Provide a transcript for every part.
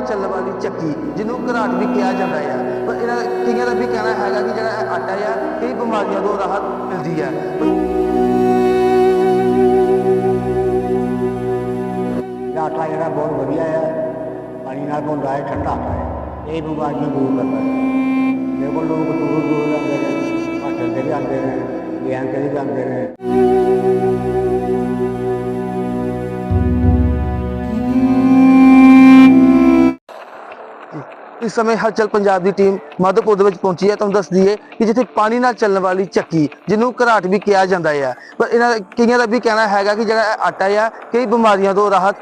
ਚੱਲਣ ਵਾਲੀ ਚੱਕੀ, ਜਿਹਨੂੰ ਘਰਾਟ ਵੀ ਕਿਹਾ ਜਾਂਦਾ ਹੈ ਪਰ ਇਹਨਾਂ ਕਈਆਂ ਦਾ ਵੀ ਕਹਿਣਾ ਹੈਗਾ ਕਿ ਜਿਹੜਾ ਇਹ ਆਟਾ ਆ, ਕਈ ਬਿਮਾਰੀਆਂ ਤੋਂ ਰਾਹਤ ਮਿਲਦੀ ਹੈ ਇਹ ਆਟਾ ਜਿਹੜਾ ਬਹੁਤ ਵਧੀਆ ਹੈ ਪਾਣੀ ਨਾਲ ਭੁੰਦਾ ਹੈ ਠੰਡਾ ਆਟਾ ਹੈ ਇਹ ਬਿਮਾਰੀਆਂ ਦੂਰ ਕਰਦਾ ਹੈ ਮੇਰੇ ਕੋਲ ਲੋਕ ਦੂਰ ਦੂਰ ਜਾਂਦੇ ਨੇ ਹਿਮਾਚਲ ਦੇ ਵੀ ਆਉਂਦੇ ਨੇ ਬਿਆਨ ਦੇ ਵੀ ਆਉਂਦੇ ਨੇ। ਇਸ ਸਮੇਂ ਹਲਚਲ ਪੰਜਾਬ ਦੀ ਟੀਮ ਮਾਧੋਪੁਰ ਦੇ ਵਿੱਚ ਪਹੁੰਚੀ ਹੈ। ਤੁਹਾਨੂੰ ਦੱਸ ਦਈਏ ਕਿ ਜਿੱਥੇ ਪਾਣੀ ਨਾਲ ਚੱਲਣ ਵਾਲੀ ਚੱਕੀ ਜਿਹਨੂੰ ਘਰਾਟ ਵੀ ਕਿਹਾ ਜਾਂਦਾ ਹੈ। ਪਰ ਇਹਨਾਂ ਕਈਆਂ ਦਾ ਵੀ ਕਹਿਣਾ ਹੈਗਾ ਕਿ ਜਿਹੜਾ ਆਟਾ ਆ, ਕਈ ਬਿਮਾਰੀਆਂ ਤੋਂ ਰਾਹਤ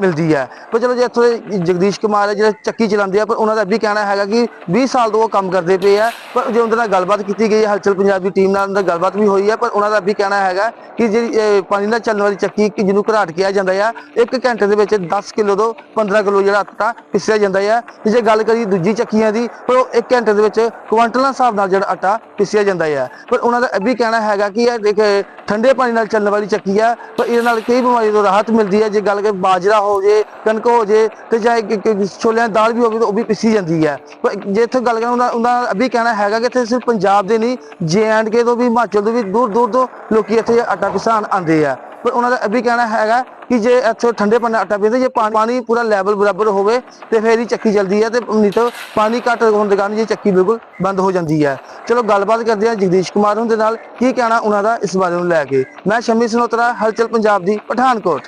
ਮਿਲਦੀ ਹੈ। ਪਰ ਚਲੋ ਜੇ, ਇੱਥੋਂ ਦੇ ਜਗਦੀਸ਼ ਕੁਮਾਰ ਹੈ, ਜਿਹੜੇ ਚੱਕੀ ਚਲਾਉਂਦੇ ਆ, ਪਰ ਉਹਨਾਂ ਦਾ ਵੀ ਕਹਿਣਾ ਹੈਗਾ ਕਿ 20 ਸਾਲ ਤੋਂ ਉਹ ਕੰਮ ਕਰਦੇ ਪਏ ਆ। ਪਰ ਜੇ ਉਹਨਾਂ ਨਾਲ ਗੱਲਬਾਤ ਕੀਤੀ ਗਈ ਹੈ ਹਲਚਲ ਪੰਜਾਬ ਦੀ ਟੀਮ ਨਾਲ ਉਹਨਾਂ ਨਾਲ ਗੱਲਬਾਤ ਵੀ ਹੋਈ ਹੈ, ਪਰ ਉਹਨਾਂ ਦਾ ਵੀ ਕਹਿਣਾ ਹੈਗਾ ਕਿ ਜਿਹੜੀ ਪਾਣੀ ਨਾਲ ਚੱਲਣ ਵਾਲੀ ਚੱਕੀ ਕਿ ਜਿਹਨੂੰ ਘਰਾਟ ਕਿਹਾ ਜਾਂਦਾ ਹੈ ਇੱਕ ਘੰਟੇ ਦੇ ਵਿੱਚ 10 ਕਿਲੋ ਤੋਂ 15 ਕਿਲੋ ਜਿਹੜਾ ਆਟਾ ਪਿਸਿਆ ਜਾਂਦਾ ਹੈ ਤੇ ਜੇ ਗੱਲ ਕਰੀ ਦੂਜੀ ਚੱਕੀਆਂ ਦੀ, ਪਰ ਉਹ ਇੱਕ ਘੰਟੇ ਦੇ ਵਿੱਚ ਕੁਆਂਟਲਾਂ ਹਿਸਾਬ ਨਾਲ ਜਿਹੜਾ ਆਟਾ ਪਿਸਿਆ ਜਾਂਦਾ ਹੈ ਪਰ ਉਹਨਾਂ ਦਾ ਇਹ ਵੀ ਕਹਿਣਾ ਹੈਗਾ ਕਿ ਇਹ ਦੇਖ, ਠੰਡੇ ਪਾਣੀ ਨਾਲ ਚੱਲਣ ਵਾਲੀ ਚੱਕੀ ਹੈ ਪਰ ਇਹਦੇ ਨਾਲ ਕਈ ਬਿਮਾਰੀਆਂ ਤੋਂ ਰਾਹਤ ਮਿਲਦੀ ਹੈ ਜੇ ਗੱਲ ਕਰ ਬਾਜਰਾ ਹੋ ਜੇ, ਕਣਕ ਹੋ ਜੇ, ਤੇ ਚਾਹੇ ਛੋਲਿਆਂ ਦੀ ਦਾਲ ਵੀ ਹੋਵੇ ਤਾਂ ਉਹ ਵੀ ਪਿਸੀ ਜਾਂਦੀ ਹੈ ਪਰ ਜੇ ਇੱਥੇ ਗੱਲ ਕਰਾਂ, ਉਹਨਾਂ ਦਾ ਇਹ ਵੀ ਕਹਿਣਾ ਹੈਗਾ ਕਿ ਇੱਥੇ ਸਿਰਫ ਪੰਜਾਬ ਦੇ ਨਹੀਂ ਜੇ ਐਂਡ ਕੇ ਤੋਂ ਵੀ ਹਿਮਾਚਲ ਤੋਂ ਵੀ ਦੂਰ ਦੂਰ ਤੋਂ ਲੋਕੀ ਇੱਥੇ ਆਟਾ ਪਿਸਾਣ ਆਉਂਦੇ ਆ। ਪਰ ਉਹਨਾਂ ਦਾ ਇਹ ਵੀ ਕਹਿਣਾ ਹੈਗਾ ਕਿ ਜੇ ਇੱਥੇ ਠੰਡੇ ਪਾਣੀ ਆਟਾ ਪੀਂਦੇ ਜੇ ਪਾਣੀ ਪੂਰਾ ਲੈਵਲ ਬਰਾਬਰ ਹੋਵੇ ਤੇ ਫੇਰ ਹੀ ਚੱਕੀ ਚੱਲਦੀ ਹੈ ਤੇ ਨਹੀਂ ਤਾਂ ਪਾਣੀ ਘੱਟ ਹੋਣ ਦੇ ਕਾਰਨ ਇਹ ਚੱਕੀ ਬਿਲਕੁਲ ਬੰਦ ਹੋ ਜਾਂਦੀ ਹੈ ਚਲੋ ਗੱਲਬਾਤ ਕਰਦੇ ਹਾਂ ਜਗਦੀਸ਼ ਕੁਮਾਰ hun ਦੇ ਨਾਲ ਕੀ ਕਹਿਣਾ ਉਹਨਾਂ ਦਾ ਇਸ ਬਾਰੇ ਨੂੰ ਲੈ ਕੇ। ਮੈਂ ਸ਼ਮੀ ਸਨੋਤਰਾ ਹਲਚਲ ਪੰਜਾਬ ਦੀ ਪਠਾਨਕੋਟ।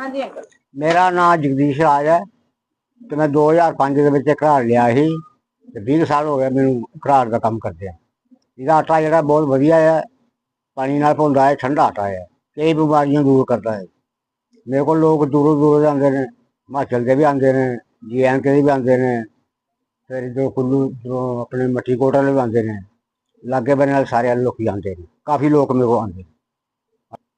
ਹਾਂਜੀ ਅੰਕਲ ਮੇਰਾ ਨਾਮ ਜਗਦੀਸ਼ ਰਾਜ ਹੈ ਤੇ ਮੈਂ 2005 ਦੇ ਵਿੱਚ ਘਰਾੜ ਲਿਆ ਸੀ। ਤੇ 20 ਸਾਲ ਹੋ ਗਏ ਮੈਨੂੰ ਘਰਾੜ ਦਾ ਕੰਮ ਕਰਦੇ ਆ। ਇਹਦਾ ਆਟਾ ਜਿਹੜਾ ਬਹੁਤ ਵਧੀਆ ਹੈ ਪਾਣੀ ਨਾਲ ਭੁੰਦਾ ਹੈ ਠੰਡਾ ਆਟਾ ਹੈ ਕਈ ਬਿਮਾਰੀਆਂ ਦੂਰ ਕਰਦਾ ਹੈ। ਮੇਰੇ ਕੋਲ ਲੋਕ ਦੂਰੋਂ ਦੂਰੋਂ ਜਾਂਦੇ ਨੇ ਹਿਮਾਚਲ ਦੇ ਵੀ ਆਉਂਦੇ ਨੇ ਜੀਐਨ ਕੇ ਵੀ ਆਉਂਦੇ ਨੇ ਫਿਰ ਜੋ ਕੁੱਲੂ ਜੋ ਆਪਣੇ ਮੱਠੀ ਕੋਟ ਵਾਲੇ ਵੀ ਆਉਂਦੇ ਨੇ ਲਾਗੇ ਬੰਨੇ ਵਾਲੇ ਸਾਰੇ ਲੋਕੀ ਆਉਂਦੇ ਨੇ ਕਾਫੀ ਲੋਕ ਮੇਰੇ ਕੋਲ ਆਉਂਦੇ ਨੇ।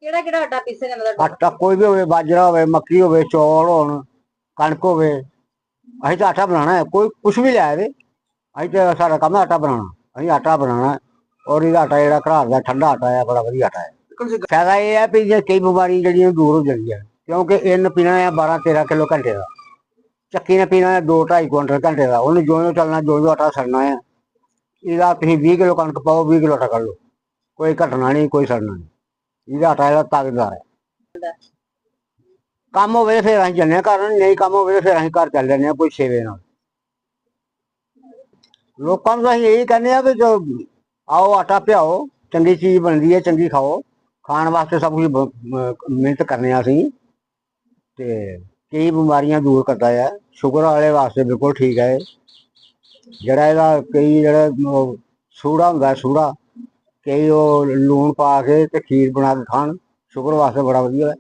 ਕਿਹੜਾ ਕਿਹੜਾ ਆਟਾ ਪੀਸਿਆ ਜਾਂਦਾ ਆਟਾ ਕੋਈ ਵੀ ਹੋਵੇ ਬਾਜਰਾ ਹੋਵੇ ਮੱਕੀ ਹੋਵੇ ਚੌਲ ਹੋਣ ਕਣਕ ਹੋਵੇ ਅਸੀਂ ਤਾਂ ਆਟਾ ਬਣਾਉਣਾ ਹੈ ਕੋਈ ਕੁਝ ਵੀ ਲਿਆ ਦੇ ਅਸੀਂ ਤਾਂ ਸਾਡਾ ਕੰਮ ਹੈ ਆਟਾ ਬਣਾਉਣਾ। ਅਸੀਂ ਆਟਾ ਬਣਾਉਣਾ ਔਰ ਇਹਦਾ ਆਟਾ ਜਿਹੜਾ ਘਰਾੜ ਦਾ ਠੰਡਾ ਆਟਾ ਹੈ ਬੜਾ ਵਧੀਆ ਆਟਾ ਹੈ। ਫਾਇਦਾ ਇਹ ਹੈ ਵੀ ਜੇ ਕਈ ਬਿਮਾਰੀ ਜਿਹੜੀਆਂ ਦੂਰ ਹੋ ਜਾਂਦੀਆਂ ਕਿਉਂਕਿ ਇਹਨ ਪੀਣਾ ਹੈ 12 13 ਕਿਲੋ ਘੰਟੇ ਦਾ। ਚੱਕੀ ਨੇ ਪੀਣਾ ਹੈ 2 2.5 ਕੁਇੰਟਲ ਘੰਟੇ ਦਾ। ਉਹਨੂੰ ਜਿਉਂ ਚੱਲਣਾ ਜਿਉਂ ਆਟਾ ਸੜਨਾ ਹੈ ਇਹਦਾ ਤੁਸੀਂ 20 ਕਿਲੋ ਕਣਕ ਪਾਓ 20 ਕਿਲੋ ਆਟਾ ਕਰ ਲਓ। ਕੋਈ ਘਟਣਾ ਨਹੀਂ ਕੋਈ ਸੜਨਾ ਨਹੀਂ। ਇਹਦਾ ਆਟਾ ਇਹਦਾ ਤਾਕਤਦਾਰ ਹੈ। ਕੰਮ ਹੋਵੇ ਫਿਰ ਅਸੀਂ ਹਾਂ ਘਰ ਨਹੀਂ ਕੰਮ ਹੋਵੇ ਫਿਰ ਅਸੀਂ ਘਰ ਚੱਲ ਜਾਂਦੇ ਹਾਂ ਕੋਈ ਸੇਵੇ ਨਾਲ। ਲੋਕਾਂ ਨੂੰ ਤਾਂ ਅਸੀਂ ਇਹੀ ਕਹਿੰਦੇ ਆ ਕਿ ਜੋ ਆਓ ਆਟਾ ਪਿਆਓ, ਚੰਗੀ ਚੀਜ਼ ਬਣਦੀ ਹੈ, ਚੰਗੀ ਖਾਓ। ਖਾਣ ਵਾਸਤੇ ਸਭ ਕੁਝ ਮਿਹਨਤ ਕਰਨੇ ਆ ਅਸੀਂ। ਤੇ ਕਈ ਬਿਮਾਰੀਆਂ ਦੂਰ ਕਰਦਾ ਹੈ ਸ਼ੂਗਰ ਵਾਲੇ ਵਾਸਤੇ ਬਿਲਕੁਲ ਠੀਕ ਹੈ ਇਹ। ਜਿਹੜਾ ਇਹਦਾ ਕਈ ਜਿਹੜਾ ਸੂੜਾ ਹੁੰਦਾ ਸੂੜਾ, ਕਈ ਉਹ ਲੂਣ ਪਾ ਕੇ ਤੇ ਖੀਰ ਬਣਾ ਕੇ ਖਾਣ। ਸ਼ੂਗਰ ਵਾਸਤੇ ਬੜਾ ਵਧੀਆ। ਹੈ